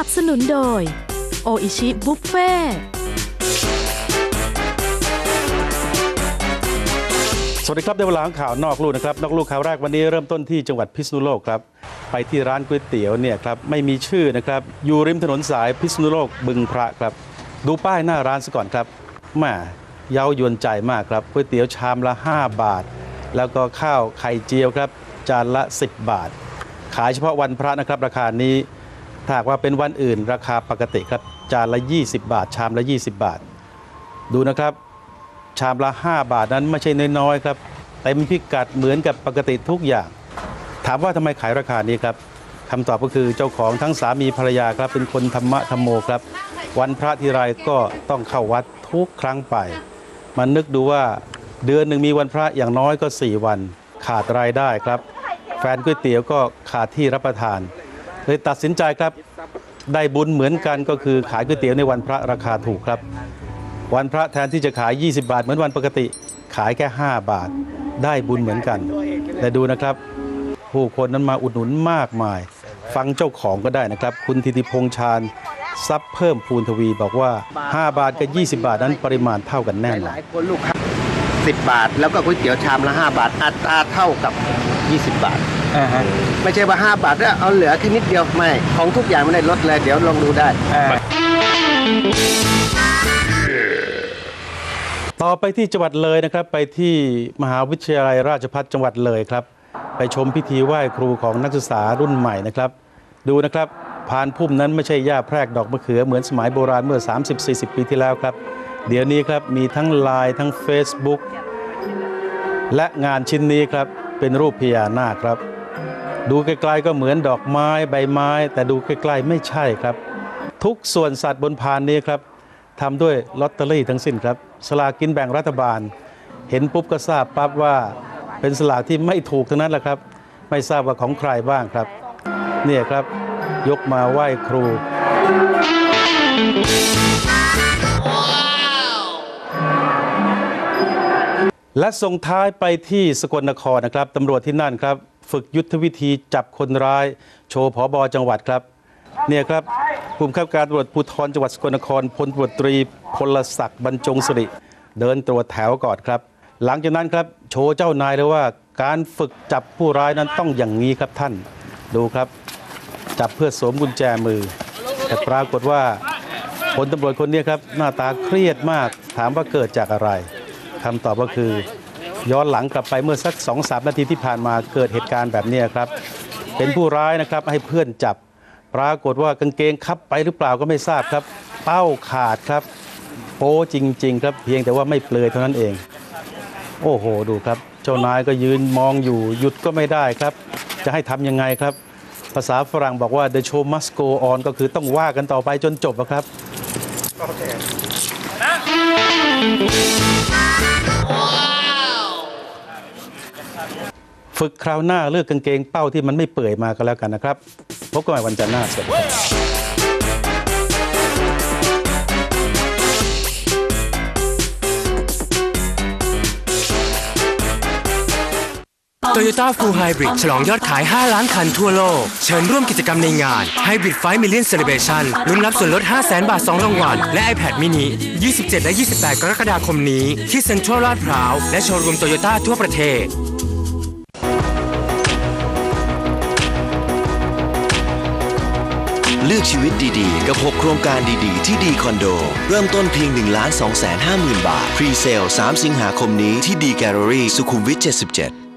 นับสนุนโดย โออิชิบุฟเฟ่สวัสดีครับได้เวลาของข่าวนอกลู่นะครับนอกลู่ข่าวแรกวันนี้เริ่มต้นที่จังหวัดพิษณุโลกครับไปที่ร้านก๋วยเตี๋ยวเนี่ยครับไม่มีชื่อนะครับอยู่ริมถนนสายพิษณุโลกบึงพระครับ ดูป้ายหน้าร้านซะก่อนครับแม่เย้ายวนใจมากครับก๋วยเตี๋ยวชามละ 5 บาท แล้วก็ข้าวไข่เจียวครับจานละ 10 บาท ขายเฉพาะวันพระนะครับราคานี้ ถ้าหากว่าเป็นวันอื่น ราคาปกติครับจานละ 20 บาท ชามละ 20 บาท ดูนะครับ ชามละ 5 บาทนั้นไม่ใช่น้อยๆครับเต็มพิกัดเหมือนกับปกติทุกอย่าง ถามว่าทำไมขายราคานี้ครับคำตอบก็คือเจ้าของทั้งสามีภรรยาครับเป็นคนธรรมะธรรมโมครับ วันพระทีไรก็ต้องเข้าวัดทุกครั้งไป มันนึกดูว่าเดือนหนึ่งมีวันพระอย่างน้อยก็ 4 วัน ขาดรายได้ครับ แฟนก๋วยเตี๋ยวก็ขาดที่รับประทาน เลยตัดสินใจครับ ได้บุญเหมือนกันก็คือขายก๋วยเตี๋ยวในวันพระราคาถูกครับ วันพระแทนที่จะขาย 20 บาท เหมือนวันปกติ ขายแค่ 5 บาท ได้บุญเหมือนกัน แต่ดูนะครับ ผู้คนนั้นมาอุดหนุนมากมาย ฟังเจ้าของก็ได้นะครับ คุณธิติพงษ์ชาญทรัพย์เพิ่มพูนทวีบอกว่า 5 บาทกับ 20 บาทนั้นปริมาณเท่ากันแน่นอนลูกค้าสิบบาท แล้วก็ก๋วยเตี๋ยวชามละห้าบาทอัตราเท่ากับ 20 บาทไม่ใช่ว่า 5 บาทแล้วเอาเหลือแค่นิดเดียวไม่ ของทุกอย่างไม่ได้ลดเลย เดี๋ยวลองดูได้ต่อไปที่จังหวัดเลยนะครับ ไปที่มหาวิทยาลัยราชภัฏจังหวัดเลยครับ ไปชมพิธีไหว้ครูของนักศึกษารุ่นใหม่นะครับ ดูนะครับพานพุ่มนั้นไม่ใช่หญ้าแพรกดอกมะเขือเหมือนสมัยโบราณเมื่อ 30-40 ปีที่แล้วครับ เดี๋ยวนี้ครับมีทั้งไลน์ทั้ง Facebook และงานชิ้นนี้ครับ เป็นรูปพญานาคครับ ดูไกลๆก็เหมือนดอกไม้ใบไม้ แต่ดูใกล้ๆไม่ใช่ครับ ทุกส่วนสัตว์บนพานนี้ครับทำด้วยลอตเตอรี่ทั้งสิ้นครับสลากกินแบ่งรัฐบาล เห็นปุ๊บก็ทราบปั๊บว่าเป็นสลากที่ไม่ถูกทั้งนั้นแหละครับ ไม่ทราบว่าของใครบ้างครับ เนี่ยครับยกมาไหว้ครู และส่งท้ายไปที่สกลนครนะครับตำรวจที่นั่นครับ ฝึกยุทธวิธีจับคนร้าย โชว์ผอบอจังหวัดครับเนี่ยครับภูมิข้าการตำรวจภูธรจังหวัดสกลนครพลตำรวจตรีพลศักดิ์บรรจงสิริเดินตรวจแถวก่อนครับ หลังจากนั้นครับโชว์เจ้านายเลยว่า การฝึกจับผู้ร้ายนั้นต้องอย่างนี้ครับท่านดูครับ จับเพื่อสวมกุญแจมือ แต่ปรากฏว่าพลตำรวจคนนี้ครับหน้าตาเครียดมากถามว่าเกิดจากอะไร คำตอบก็คือ ย้อนหลังกลับไปเมื่อสัก2อสนาทีที่ผ่านมาเกิดเหตุการณ์แบบนี้ครับ เป็นผู้ร้ายนะครับให้เพื่อนจับ ปรากฏว่ากางเกงคับไปหรือเปล่าก็ไม่ทราบครับ เป้าขาดครับโป้จริง ๆ ครับเพียงแต่ว่าไม่เปลือยเท่านั้นเอง โอ้โหดูครับ เจ้านายก็ยืนมองอยู่หยุดก็ไม่ได้ครับ จะให้ทำยังไงครับ ภาษาฝรั่งบอกว่า the show must go on ก็คือต้องว่ากันต่อไปจนจบอะครับ ฝึกคราวหน้าเลือกกางเกงเป้าที่มันไม่เปื่อยมาก็แล้วกันนะครับ พบกันใหม่วันจันทร์หน้าสวัสดี Toyota Full Hybrid ฉลองยอดขาย 5 ล้านคันทั่วโลก เชิญร่วมกิจกรรมในงาน Hybrid 5 Million Celebration ลุ้นรับส่วนลด 5 0 0 0 0 บาท 2 รางวัล และ iPad mini 27 และ 28 กรกฎาคมนี้ ที่เซ็นทรัลลาดพร้าว และโชว์รูมโตโยต้าทั่วประเทศเลือกชีวิตดีๆ กับ 6 โครงการดีๆ ที่ดีคอนโด เริ่มต้นเพียง 1 2 5 0 0 0 0 บาท พรีเซล 3 สิงหาคมนี้ที่ดีแกลเลอรี่สุขุมวิท 77